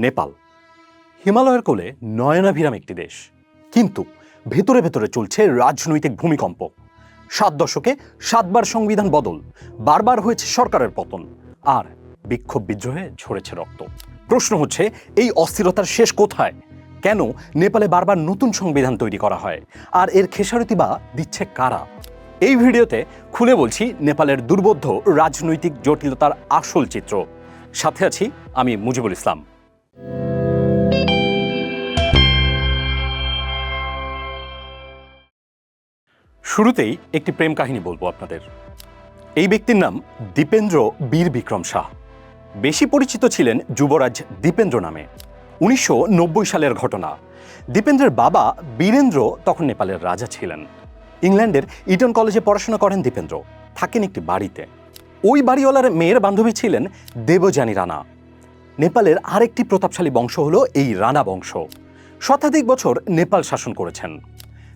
নেপাল। হিমালয়ের কোলে নয়নাভিরাম একটি দেশ। কিন্তু ভেতরে ভেতরে চলছে রাজনৈতিক ভূমিকম্প। সাত দশকে সাতবার সংবিধান বদল, বারবার হয়েছে সরকারের পতন, আর বিক্ষোভ বিদ্রোহে ঝরেছে রক্ত। প্রশ্ন হচ্ছে, এই অস্থিরতার শেষ কোথায়? কেন নেপালে বারবার নতুন সংবিধান তৈরি করা হয়? আর এর খেসারতি বা দিচ্ছে কারা? এই ভিডিওতে খুলে বলছি নেপালের দুর্বোধ্য রাজনৈতিক জটিলতার আসল চিত্র। সাথে আছি আমি মুজিবুল ইসলাম। শুরুতেই একটি প্রেম কাহিনী বলব আপনাদের। এই ব্যক্তির নাম দীপেন্দ্র বীর বিক্রম শাহ। বেশি পরিচিত ছিলেন যুবরাজ দীপেন্দ্র নামে। উনিশশো নব্বই সালের ঘটনা। দীপেন্দ্রের বাবা বীরেন্দ্র তখন নেপালের রাজা ছিলেন। ইংল্যান্ডের ইটন কলেজে পড়াশোনা করেন দীপেন্দ্র। থাকেন একটি বাড়িতে। ওই বাড়িওয়ালার মেয়ের বান্ধবী ছিলেন দেবযানী রানা। নেপালের আরেকটি প্রতাপশালী বংশ হলো এই রানা বংশ। শতাধিক বছর নেপাল শাসন করেছেন।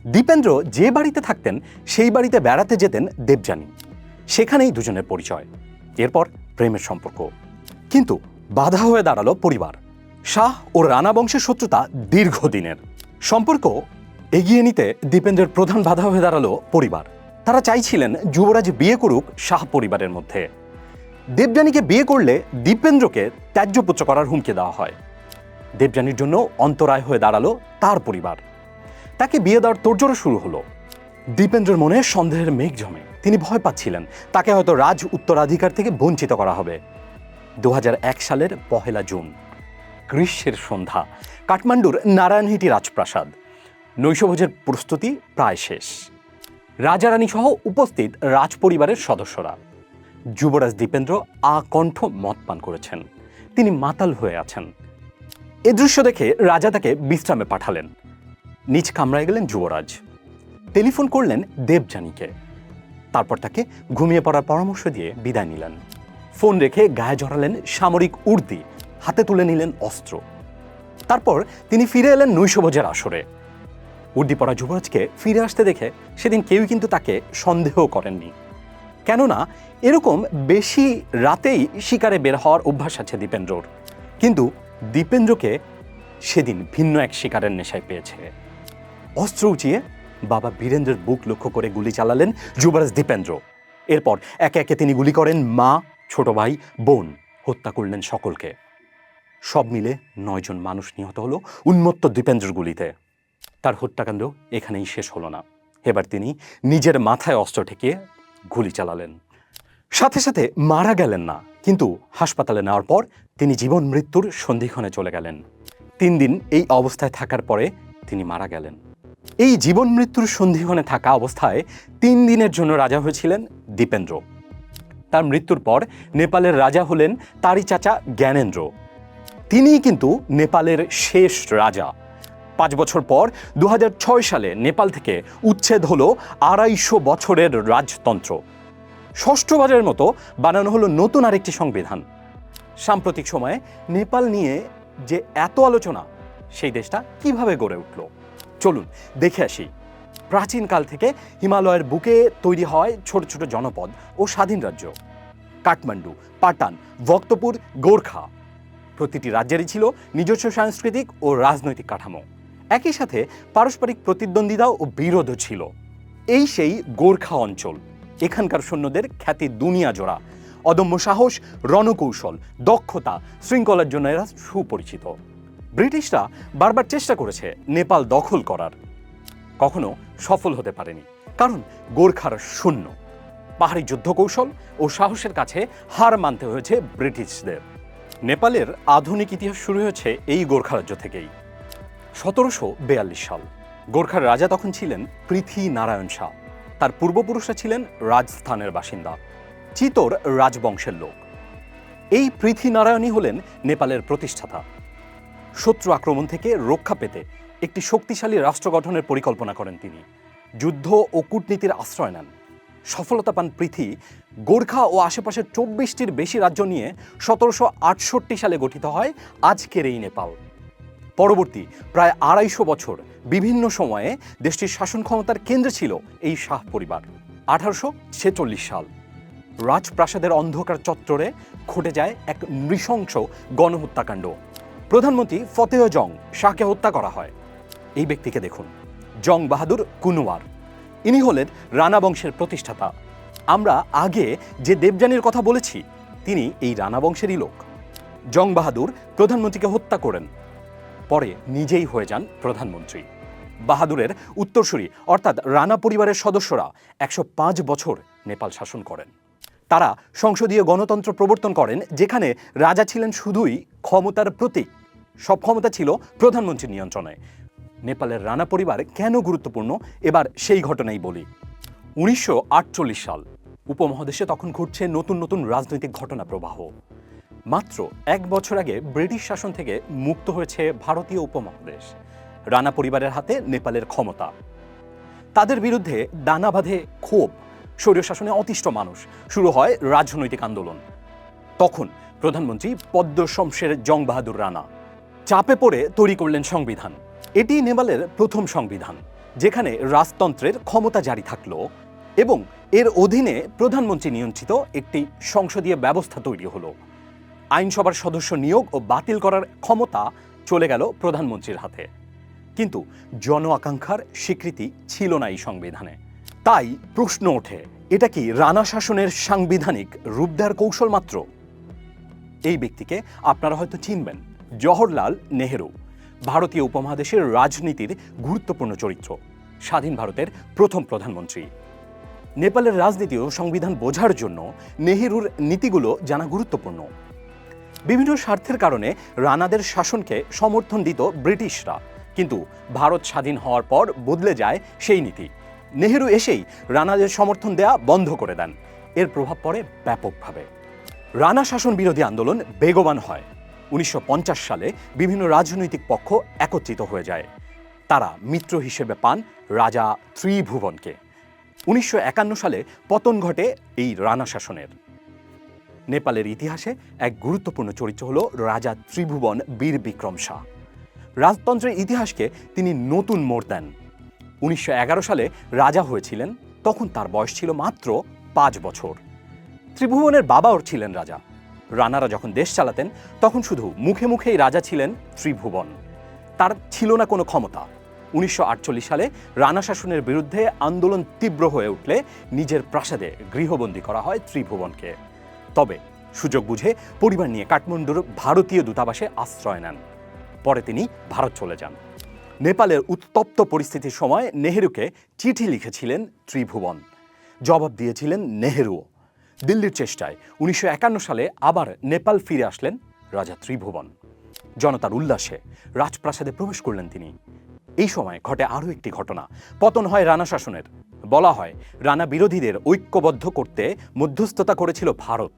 দীপেন্দ্র যে বাড়িতে থাকতেন, সেই বাড়িতে বেড়াতে যেতেন দেবযানী। সেখানেই দুজনের পরিচয়। এরপর প্রেমের সম্পর্ক। কিন্তু বাধা হয়ে দাঁড়াল পরিবার। শাহ ও রানা বংশের শত্রুতা দীর্ঘদিনের। সম্পর্ক এগিয়ে নিতে দীপেন্দ্রের প্রধান বাধা হয়ে দাঁড়াল পরিবার। তারা চাইছিলেন যুবরাজ বিয়ে করুক শাহ পরিবারের মধ্যে। দেবযানীকে বিয়ে করলে দীপেন্দ্রকে ত্যায্যপুত্র করার হুমকি দেওয়া হয়। দেবযানীর জন্য অন্তরায় হয়ে দাঁড়াল তার পরিবার। তাকে বিয়ে দেওয়ার তোড়জোড়ো শুরু হলো। দীপেন্দ্রের মনে সন্দেহের মেঘ জমে। তিনি ভয় পাচ্ছিলেন। তাকে হয়তো রাজ উত্তরাধিকার থেকে বঞ্চিত করা হবে। দু হাজার এক সালের পহেলা জুন, গ্রীষ্মের সন্ধ্যা, কাঠমান্ডুর নারায়ণহিটি রাজপ্রাসাদ। নৈশভোজের প্রস্তুতি প্রায় শেষ। রাজারানী সহ উপস্থিত রাজপরিবারের সদস্যরা। যুবরাজ দীপেন্দ্র আকণ্ঠ মদ পান করেছেন। তিনি মাতাল হয়ে আছেন। এ দৃশ্য দেখে রাজা তাকে বিশ্রামে পাঠালেন। নিজ কামরায় গেলেন যুবরাজ। টেলিফোন করলেন দেবযানীকে। তারপর তাকে ঘুমিয়ে পড়ার পরামর্শ দিয়ে বিদায় নিলেন। ফোন রেখে গায়ে জড়ালেন সামরিক উর্দি, হাতে তুলে নিলেন অস্ত্র। তারপর তিনি ফিরে এলেন নৈশভোজের আসরে। উর্দি পড়া যুবরাজকে ফিরে আসতে দেখে সেদিন কেউই কিন্তু তাকে সন্দেহ করেননি। কেননা এরকম বেশি রাতেই শিকারে বের হওয়ার অভ্যাস আছে দীপেন্দ্রর। কিন্তু দীপেন্দ্রকে সেদিন ভিন্ন এক শিকারের নেশায় পেয়েছে। অস্ত্র উঁচিয়ে বাবা বীরেন্দ্রের বুক লক্ষ্য করে গুলি চালালেন যুবরাজ দীপেন্দ্র। এরপর একে একে তিনি গুলি করেন মা, ছোট ভাই, বোন, হত্যা করলেন সকলকে। সব মিলে নয়জন মানুষ নিহত হলো উন্মত্ত দীপেন্দ্রর গুলিতে। তার হত্যাকাণ্ড এখানেই শেষ হলো না। এবার তিনি নিজের মাথায় অস্ত্র ঠেকিয়ে গুলি চালালেন। সাথে সাথে মারা গেলেন না, কিন্তু হাসপাতালে নেওয়ার পর তিনি জীবন মৃত্যুর সন্ধিক্ষণে চলে গেলেন। তিন দিন এই অবস্থায় থাকার পরে তিনি মারা গেলেন। এই জীবন মৃত্যুর সন্ধিক্ষণে থাকা অবস্থায় তিন দিনের জন্য রাজা হয়েছিলেন দীপেন্দ্র। তার মৃত্যুর পর নেপালের রাজা হলেন তারই চাচা জ্ঞানেন্দ্র। তিনিই কিন্তু নেপালের শেষ রাজা। পাঁচ বছর পর দু হাজার ছয় সালে নেপাল থেকে উচ্ছেদ হলো আড়াইশো বছরের রাজতন্ত্র। ষষ্ঠবারের মতো বানানো হলো নতুন আরেকটি সংবিধান। সাম্প্রতিক সময়ে নেপাল নিয়ে যে এত আলোচনা, সেই দেশটা কীভাবে গড়ে উঠল? চলুন, দেখে আসি। প্রাচীনকাল থেকে হিমালয়ের বুকে তৈরি হয় ছোট ছোট জনপদ ও স্বাধীন রাজ্য। কাঠমান্ডু, পাটান, ভক্তপুর, গোর্খা প্রতিটি রাজ্যেরই ছিল নিজস্ব সাংস্কৃতিক ও রাজনৈতিক কাঠামো। একই সাথে পারস্পরিক প্রতিদ্বন্দ্বিতাও ও বিরোধও ছিল। এই সেই গোর্খা অঞ্চল। এখানকার সৈন্যদের খ্যাতি দুনিয়া জোড়া। অদম্য সাহস, রণকৌশল, দক্ষতা, শৃঙ্খলার জন্য এরা সুপরিচিত। ব্রিটিশরা বারবার চেষ্টা করেছে নেপাল দখল করার। কখনো সফল হতে পারেনি, কারণ গোর্খার শূন্য। পাহাড়ি যুদ্ধ কৌশল ও সাহসের কাছে হার মানতে হয়েছে ব্রিটিশদের। নেপালের আধুনিক ইতিহাস শুরু হয়েছে এই গোর্খা রাজ্য থেকেই। সতেরোশো বেয়াল্লিশ সাল, গোর্খার রাজা তখন ছিলেন পৃথ্বী নারায়ণ শাহ। তার পূর্বপুরুষরা ছিলেন রাজস্থানের বাসিন্দা, চিতোর রাজবংশের লোক। এই পৃথ্বী নারায়ণই হলেন নেপালের প্রতিষ্ঠাতা। শত্রু আক্রমণ থেকে রক্ষা পেতে একটি শক্তিশালী রাষ্ট্র গঠনের পরিকল্পনা করেন তিনি। যুদ্ধ ও কূটনীতির আশ্রয় নেন। সফলতা পান পৃথ্বী গোর্খা ও আশেপাশের চব্বিশটির বেশি রাজ্য নিয়ে সতেরোশো আটষট্টি সালে গঠিত হয় আজকের এই নেপাল। পরবর্তী প্রায় আড়াইশো বছর বিভিন্ন সময়ে দেশটির শাসন ক্ষমতার কেন্দ্রে ছিল এই শাহ পরিবার, আঠারোশো ছেচল্লিশ সাল। রাজপ্রাসাদের অন্ধকার চত্বরে ঘটে যায় এক নৃশংস গণহত্যাকাণ্ড। প্রধানমন্ত্রী ফতেহ জং শাহকে হত্যা করা হয়। এই ব্যক্তিকে দেখুন, জং বাহাদুর কুনওয়ার। ইনি হলেন রানা বংশের প্রতিষ্ঠাতা। আমরা আগে যে দেবযানীর কথা বলেছি, তিনি এই রানা বংশেরই লোক। জং বাহাদুর প্রধানমন্ত্রীকে হত্যা করেন, পরে নিজেই হয়ে যান প্রধানমন্ত্রী। বাহাদুরের উত্তরসূরি, অর্থাৎ রানা পরিবারের সদস্যরা একশো পাঁচ বছর নেপাল শাসন করেন। তারা সংসদীয় গণতন্ত্র প্রবর্তন করেন, যেখানে রাজা ছিলেন শুধুই ক্ষমতার প্রতীক। সব ক্ষমতা ছিল প্রধানমন্ত্রীর নিয়ন্ত্রণে। নেপালের রানা পরিবার কেন গুরুত্বপূর্ণ? এবার সেই ঘটনাই বলি। উনিশশো আটচল্লিশ সাল, উপমহাদেশে তখন ঘটছে নতুন নতুন রাজনৈতিক ঘটনা প্রবাহ। মাত্র এক বছর আগে ব্রিটিশ শাসন থেকে মুক্ত হয়েছে ভারতীয় উপমহাদেশ, রানা পরিবারের হাতে নেপালের ক্ষমতা। তাদের বিরুদ্ধে দানা বাঁধে ক্ষোভ স্বৈর শাসনে অতিষ্ঠ মানুষ, শুরু হয় রাজনৈতিক আন্দোলন। তখন প্রধানমন্ত্রী পদ্ম শমশের জং বাহাদুর রানা চাপে পড়ে তৈরি করলেন সংবিধান। এটি নেপালের প্রথম সংবিধান, যেখানে রাজতন্ত্রের ক্ষমতা জারি থাকল এবং এর অধীনে প্রধানমন্ত্রী নিয়ন্ত্রিত একটি সংসদীয় ব্যবস্থা তৈরি হলো। আইনসভার সদস্য নিয়োগ ও বাতিল করার ক্ষমতা চলে গেল প্রধানমন্ত্রীর হাতে। কিন্তু জন আকাঙ্ক্ষার স্বীকৃতি ছিল না এই সংবিধানে। তাই প্রশ্ন ওঠে, এটা কি রানা শাসনের সাংবিধানিক রূপদার কৌশল মাত্র? এই ব্যক্তিকে আপনারা হয়তো চিনবেন। জওহরলাল নেহেরু, ভারতীয় উপমহাদেশের রাজনীতির গুরুত্বপূর্ণ চরিত্র, স্বাধীন ভারতের প্রথম প্রধানমন্ত্রী। নেপালের রাজনীতি ও সংবিধান বোঝার জন্য নেহেরুর নীতিগুলো জানা গুরুত্বপূর্ণ। বিভিন্ন স্বার্থের কারণে রানাদের শাসনকে সমর্থন দিত ব্রিটিশরা, কিন্তু ভারত স্বাধীন হওয়ার পর বদলে যায় সেই নীতি। নেহেরু এসেই রানাদের সমর্থন দেয়া বন্ধ করে দেন। এর প্রভাব পড়ে ব্যাপকভাবে। রানা শাসন বিরোধী আন্দোলন বেগবান হয়। উনিশশো পঞ্চাশ সালে বিভিন্ন রাজনৈতিক পক্ষ একত্রিত হয়ে যায়। তারা মিত্র হিসেবে পান রাজা ত্রিভুবনকে। উনিশশো একান্ন সালে পতন ঘটে এই রানা শাসনের। নেপালের ইতিহাসে এক গুরুত্বপূর্ণ চরিত্র হল রাজা ত্রিভুবন বীর বিক্রম শাহ। রাজতন্ত্রের ইতিহাসকে তিনি নতুন মোড় দেন। উনিশশো এগারো সালে রাজা হয়েছিলেন, তখন তার বয়স ছিল মাত্র পাঁচ বছর। ত্রিভুবনের বাবাও ছিলেন রাজা। রানারা যখন দেশ চালাতেন, তখন শুধু মুখে মুখেই রাজা ছিলেন ত্রিভুবন। তার ছিল না কোনো ক্ষমতা। উনিশশো আটচল্লিশ সালে রানা শাসনের বিরুদ্ধে আন্দোলন তীব্র হয়ে উঠলে নিজের প্রাসাদে গৃহবন্দী করা হয় ত্রিভুবনকে। তবে সুযোগ বুঝে পরিবার নিয়ে কাঠমান্ডুর ভারতীয় দূতাবাসে আশ্রয় নেন। পরে তিনি ভারত চলে যান। নেপালের উত্তপ্ত পরিস্থিতির সময় নেহেরুকে চিঠি লিখেছিলেন ত্রিভুবন। জবাব দিয়েছিলেন নেহেরুও। দিল্লির চেষ্টায়। উনিশশো একান্ন সালে আবার নেপাল ফিরে আসলেন রাজা ত্রিভুবন। জনতার উল্লাসে রাজপ্রাসাদে প্রবেশ করলেন তিনি। এই সময় ঘটে আরও একটি ঘটনা। পতন হয় রানা শাসনের। বলা হয়, রানা বিরোধীদের ঐক্যবদ্ধ করতে মধ্যস্থতা করেছিল ভারত।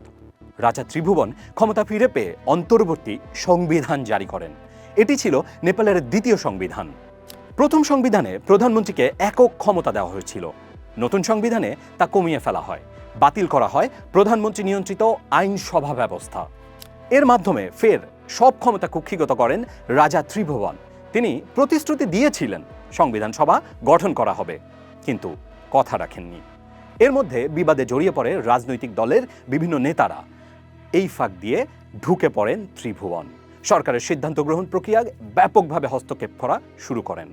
রাজা ত্রিভুবন ক্ষমতা ফিরে পেয়ে অন্তর্বর্তী সংবিধান জারি করেন। এটি ছিল নেপালের দ্বিতীয় সংবিধান। প্রথম সংবিধানে প্রধানমন্ত্রীকে একক ক্ষমতা দেওয়া হয়েছিল। নতুন সংবিধানে তা কমিয়ে ফেলা হয়। বাতিল করা হয় প্রধানমন্ত্রী নিয়ন্ত্রিত আইনসভা ব্যবস্থা। এর মাধ্যমে ফের সব ক্ষমতা কুক্ষিগত করেন রাজা ত্রিভুবন। তিনি প্রতিশ্রুতি দিয়েছিলেন সংবিধান সভা গঠন করা হবে, কিন্তু কথা রাখেননি। এর মধ্যে বিবাদে জড়িয়ে পড়ে রাজনৈতিক দলের বিভিন্ন নেতারা। এই ফাঁক দিয়ে ঢুকে পড়েন ত্রিভুবন। সরকারের সিদ্ধান্ত গ্রহণ প্রক্রিয়ায় ব্যাপকভাবে হস্তক্ষেপ করা শুরু করেন।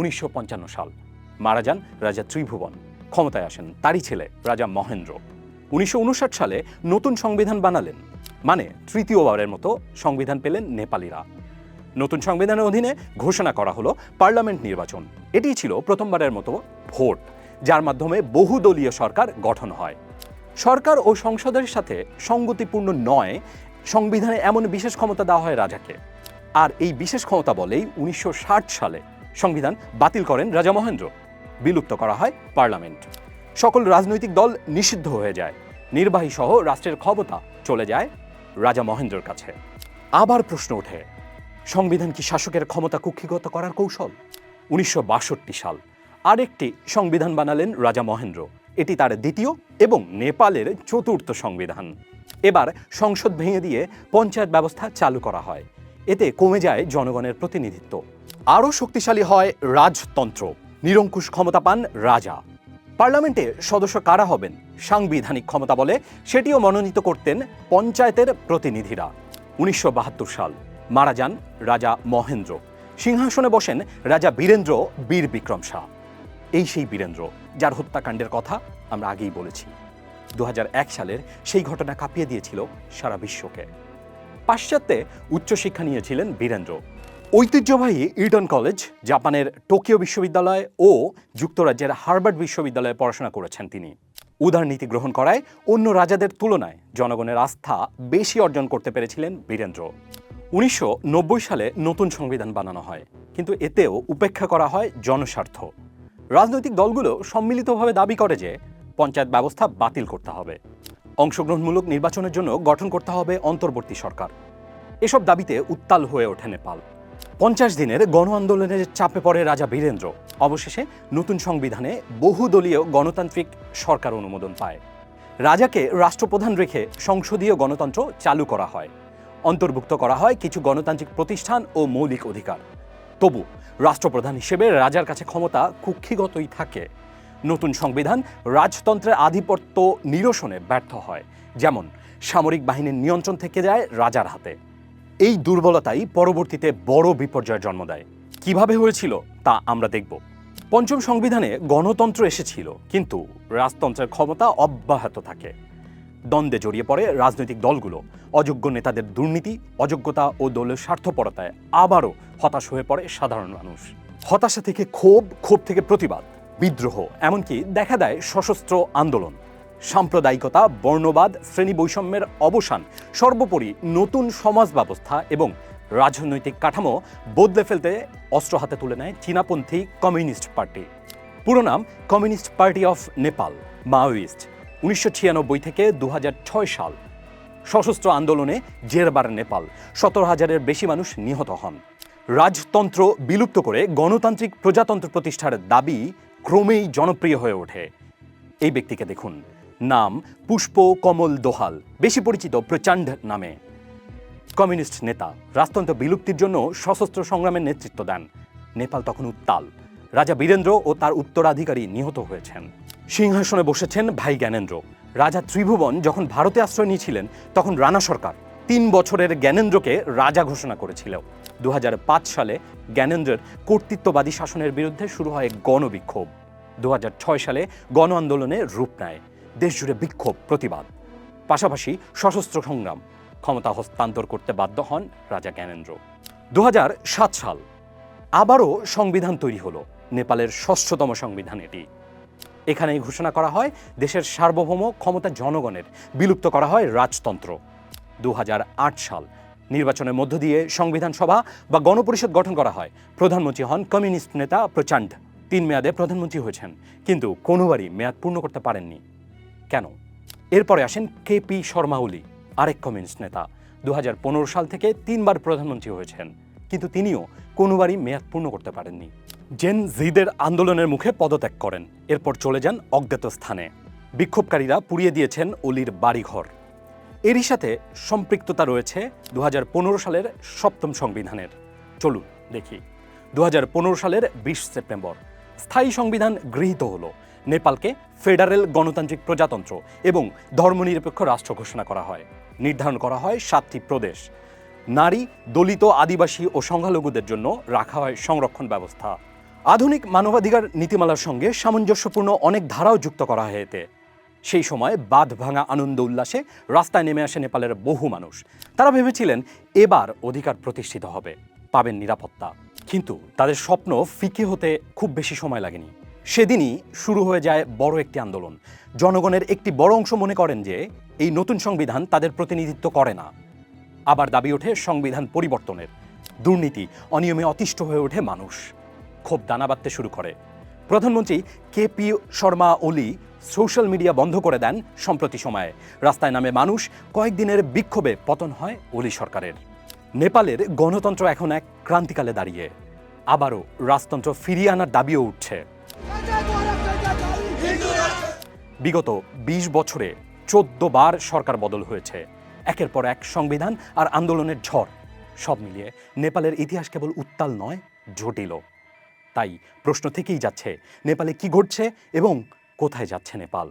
উনিশশো পঞ্চান্ন সাল, মারা যান রাজা ত্রিভুবন। ক্ষমতায় আসেন তারই ছেলে রাজা মহেন্দ্র। উনিশশো উনষাট সালে নতুন সংবিধান বানালেন মানে তৃতীয়বারের মতো সংবিধান পেলেন নেপালিরা। নতুন সংবিধানের অধীনে ঘোষণা করা হলো পার্লামেন্ট নির্বাচন। এটি ছিল প্রথমবারের মতো ভোট, যার মাধ্যমে বহুদলীয় সরকার গঠন হয়। সরকার ও সংসদের সাথে সঙ্গতিপূর্ণ নয়, সংবিধানে এমন বিশেষ ক্ষমতা দেওয়া হয় রাজাকে। আর এই বিশেষ ক্ষমতা বলেই উনিশশো ষাট সালে সংবিধান বাতিল করেন রাজা মহেন্দ্র। বিলুপ্ত করা হয় পার্লামেন্ট। সকল রাজনৈতিক দল নিষিদ্ধ হয়ে যায়। নির্বাহী সহ রাষ্ট্রের ক্ষমতা চলে যায় রাজা মহেন্দ্রর কাছে। আবার প্রশ্ন ওঠে, সংবিধান কি শাসকের ক্ষমতা কুক্ষিগত করার কৌশল? উনিশশো বাষট্টি সাল, আরেকটি সংবিধান বানালেন রাজা মহেন্দ্র। এটি তার দ্বিতীয় এবং নেপালের চতুর্থ সংবিধান। এবার সংসদ ভেঙে দিয়ে পঞ্চায়েত ব্যবস্থা চালু করা হয়। এতে কমে যায় জনগণের প্রতিনিধিত্ব। আরও শক্তিশালী হয় রাজতন্ত্র। নিরঙ্কুশ ক্ষমতা পান রাজা। পার্লামেন্টে সদস্য কারা হবেন? সাংবিধানিক ক্ষমতা বলে সেটিও মনোনীত করতেন পঞ্চায়েতের প্রতিনিধিরা। উনিশশো বাহাত্তর সাল, মারা যান রাজা মহেন্দ্র। সিংহাসনে বসেন রাজা বীরেন্দ্র বীর বিক্রম শাহ। এই সেই বীরেন্দ্র, যার হত্যাকাণ্ডের কথা আমরা আগেই বলেছি। দু হাজার এক সালের সেই ঘটনা কাঁপিয়ে দিয়েছিল সারা বিশ্বকে। পাশ্চাত্যে উচ্চশিক্ষা নিয়েছিলেন বীরেন্দ্র। ঐতিহ্যবাহী ইটন কলেজ, জাপানের টোকিও বিশ্ববিদ্যালয় ও যুক্তরাজ্যের হার্ভার্ড বিশ্ববিদ্যালয়ে পড়াশোনা করেছেন তিনি। উদার নীতি গ্রহণ করায় অন্য রাজাদের তুলনায় জনগণের আস্থা বেশি অর্জন করতে পেরেছিলেন বীরেন্দ্র। উনিশশো নব্বই সালে নতুন সংবিধান বানানো হয়, কিন্তু এতেও উপেক্ষা করা হয় জনস্বার্থ। রাজনৈতিক দলগুলো সম্মিলিতভাবে দাবি করে যে পঞ্চায়েত ব্যবস্থা বাতিল করতে হবে। অংশগ্রহণমূলক নির্বাচনের জন্য গঠন করতে হবে অন্তর্বর্তী সরকার। এসব দাবিতে উত্তাল হয়ে ওঠে নেপাল। পঞ্চাশ দিনের গণ আন্দোলনের চাপে পড়ে রাজা বীরেন্দ্র। অবশেষে নতুন সংবিধানে বহুদলীয় গণতান্ত্রিক সরকার অনুমোদন পায়। রাজাকে রাষ্ট্রপ্রধান রেখে সংসদীয় গণতন্ত্র চালু করা হয়। অন্তর্ভুক্ত করা হয় কিছু গণতান্ত্রিক প্রতিষ্ঠান ও মৌলিক অধিকার। তবু রাষ্ট্রপ্রধান হিসেবে রাজার কাছে ক্ষমতা কুক্ষিগতই থাকে। নতুন সংবিধান রাজতন্ত্রের আধিপত্য নিরসনে ব্যর্থ হয়, যেমন সামরিক বাহিনীর নিয়ন্ত্রণ থেকে যায় রাজার হাতে। এই দুর্বলতাই পরবর্তীতে বড় বিপর্যয়ের জন্ম দেয়। কীভাবে হয়েছিল তা আমরা দেখব। পঞ্চম সংবিধানে গণতন্ত্র এসেছিল, কিন্তু রাজতন্ত্রের ক্ষমতা অব্যাহত থাকে। দ্বন্দ্বে জড়িয়ে পড়ে রাজনৈতিক দলগুলো। অযোগ্য নেতাদের দুর্নীতি, অযোগ্যতা ও দলের স্বার্থপরতায় আবারও হতাশ হয়ে পড়ে সাধারণ মানুষ। হতাশা থেকে ক্ষোভ ক্ষোভ থেকে প্রতিবাদ, বিদ্রোহ, এমনকি দেখা দেয় সশস্ত্র আন্দোলন। সাম্প্রদায়িকতা, বর্ণবাদ শ্রেণি বৈষম্যের অবসান, সর্বোপরি নতুন সমাজ ব্যবস্থা এবং রাজনৈতিক কাঠামো বদলে ফেলতে অস্ত্র হাতে তুলে নেয় চীনাপন্থী কমিউনিস্ট পার্টি। পুরো নাম communist party of Nepal, Maoist, উনিশশো ছিয়ানব্বই থেকে দু হাজার ছয় সাল। সশস্ত্র আন্দোলনে জেরবার নেপাল, সতেরো হাজারের বেশি মানুষ নিহত হন। রাজতন্ত্র বিলুপ্ত করে গণতান্ত্রিক প্রজাতন্ত্র প্রতিষ্ঠার দাবি ক্রমেই জনপ্রিয় হয়ে ওঠে। এই ব্যক্তিকে দেখুন। নাম পুষ্প কমল দোহাল, বেশি পরিচিত প্রচণ্ড নামে। কমিউনিস্ট নেতা, রাজতন্ত্র বিলুপ্তির জন্য সশস্ত্র সংগ্রামের নেতৃত্ব দেন। নেপাল তখন উত্তাল। রাজা বীরেন্দ্র ও তার উত্তরাধিকারী নিহত হয়েছেন। সিংহাসনে বসেছেন ভাই জ্ঞানেন্দ্র। রাজা ত্রিভুবন যখন ভারতে আশ্রয় নিয়েছিলেন, তখন রানা সরকার তিন বছরের জ্ঞানেন্দ্রকে রাজা ঘোষণা করেছিল। দু হাজার পাঁচ সালে জ্ঞানেন্দ্রের কর্তৃত্ববাদী শাসনের বিরুদ্ধে শুরু হয় গণবিক্ষোভ। দু হাজার ছয় সালে গণ আন্দোলনে রূপ নেয়। দেশজুড়ে বিক্ষোভ, প্রতিবাদ। পাশাপাশি সশস্ত্র সংগ্রাম, ক্ষমতা হস্তান্তর করতে বাধ্য হন রাজা জ্ঞানেন্দ্র। দু হাজার সাত সাল, আবারও সংবিধান তৈরি হলো, নেপালের ষষ্ঠতম সংবিধান এটি। এখানেই ঘোষণা করা হয়, দেশের সার্বভৌম ক্ষমতা জনগণের বিলুপ্ত করা হয় রাজতন্ত্র। দু হাজার আট সাল, নির্বাচনের মধ্য দিয়ে সংবিধান সভা বা গণপরিষদ গঠন করা হয়। প্রধানমন্ত্রী হন কমিউনিস্ট নেতা প্রচণ্ড তিন মেয়াদে প্রধানমন্ত্রী হয়েছেন, কিন্তু কোনোবারই মেয়াদ পূর্ণ করতে পারেননি। কেন? এরপরে আসেন কে পি শর্মা ওলি, আরেক কমিউনিস্ট নেতা। দু হাজার পনেরো সাল থেকে তিনবার প্রধানমন্ত্রী হয়েছেন, কিন্তু তিনিও কোনোবারই মেয়াদ পূর্ণ করতে পারেননি। জেন জিদের আন্দোলনের মুখে পদত্যাগ করেন, এরপর চলে যান অজ্ঞাত স্থানে। বিক্ষোভকারীরা পুড়িয়ে দিয়েছেন অলির বাড়িঘর। এরই সাথে সম্পৃক্ততা রয়েছে দু হাজার পনেরো সালের সপ্তম সংবিধানের। চলুন দেখি। দু হাজার পনেরো সালের বিশ সেপ্টেম্বর স্থায়ী সংবিধান গৃহীত হলো। নেপালকে ফেডারেল গণতান্ত্রিক প্রজাতন্ত্র এবং ধর্মনিরপেক্ষ রাষ্ট্র ঘোষণা করা হয়। নির্ধারণ করা হয় সাতটি প্রদেশ। নারী, দলিত, আদিবাসী ও সংখ্যালঘুদের জন্য রাখা হয় সংরক্ষণ ব্যবস্থা। আধুনিক মানবাধিকার নীতিমালার সঙ্গে সামঞ্জস্যপূর্ণ অনেক ধারাও যুক্ত করা হয় এতে। সেই সময় বাঁধ ভাঙা আনন্দ উল্লাসে রাস্তায় নেমে আসে নেপালের বহু মানুষ। তারা ভেবেছিলেন এবার অধিকার প্রতিষ্ঠিত হবে, পাবেন নিরাপত্তা। কিন্তু তাদের স্বপ্ন ফিকে হতে খুব বেশি সময় লাগেনি। সেদিনই শুরু হয়ে যায় বড় একটি আন্দোলন। জনগণের একটি বড় অংশ মনে করেন যে এই নতুন সংবিধান তাদের প্রতিনিধিত্ব করে না। আবার দাবি ওঠে সংবিধান পরিবর্তনের। দুর্নীতি অনিয়মে অতিষ্ঠ হয়ে ওঠে মানুষ। ক্ষোভ দানা বাঁধতে শুরু করে। প্রধানমন্ত্রী কে পি শর্মা ওলি সোশ্যাল মিডিয়া বন্ধ করে দেন সম্প্রতি সময়ে। রাস্তায় নামে মানুষ, কয়েকদিনের বিক্ষোভে পতন হয় ওলি সরকারের। নেপালের গণতন্ত্র এখন এক ক্রান্তিকালে দাঁড়িয়ে। আবারও রাজতন্ত্র ফিরিয়ে আনার দাবিও উঠছে। বিগত ২০ বছরে চোদ্দ বার সরকার বদল হয়েছে। একের পর এক সংবিধান আর আন্দোলনের ঝড়। সব মিলিয়ে নেপালের ইতিহাস কেবল উত্তাল নয় জটিল তাই প্রশ্ন থেকেই যাচ্ছে, নেপালে কি ঘটছে এবং কোথায় যাচ্ছে নেপাল?